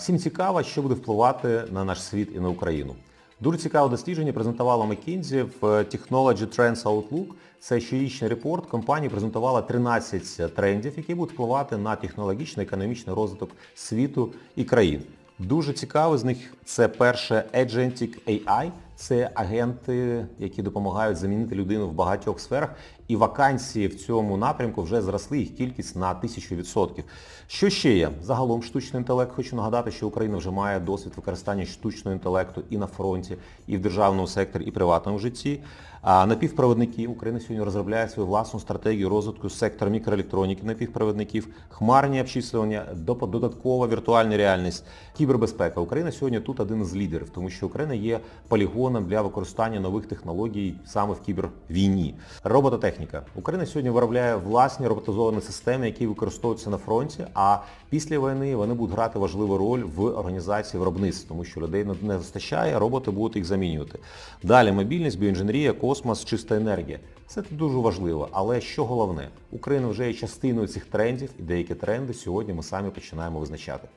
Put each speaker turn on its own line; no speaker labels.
Всім цікаво, що буде впливати на наш світ і на Україну. Дуже цікаве дослідження презентувала McKinsey в Technology Trends Outlook. Це щорічний репорт. Компанія презентувала 13 трендів, які будуть впливати на технологічний економічний розвиток світу і країн. Дуже цікаве з них це перше Agentic AI. Це агенти, які допомагають замінити людину в багатьох сферах. І вакансії в цьому напрямку вже зросли їх кількість на тисячу відсотків. Що ще є? Загалом штучний інтелект. Хочу нагадати, що Україна вже має досвід використання штучного інтелекту і на фронті, і в державному секторі, і приватному житті. А напівпроводники Україна сьогодні розробляє свою власну стратегію розвитку сектору мікроелектроніки, напівпровідників, хмарні обчислювання, доп- додаткова віртуальна реальність, кібербезпека. Україна сьогодні тут один з лідерів, тому що Україна є полігоном для використання нових технологій саме в кібервійні. Робототехніка. Україна сьогодні виробляє власні роботизовані системи, які використовуються на фронті, а після війни вони будуть грати важливу роль в організації виробництва, тому що людей не- вистачає, роботи будуть їх замінювати. Далі мобільність, біоінженерія, космос, чиста енергія. Це дуже важливо, але що головне, Україна вже є частиною цих трендів і деякі тренди сьогодні ми самі починаємо визначати.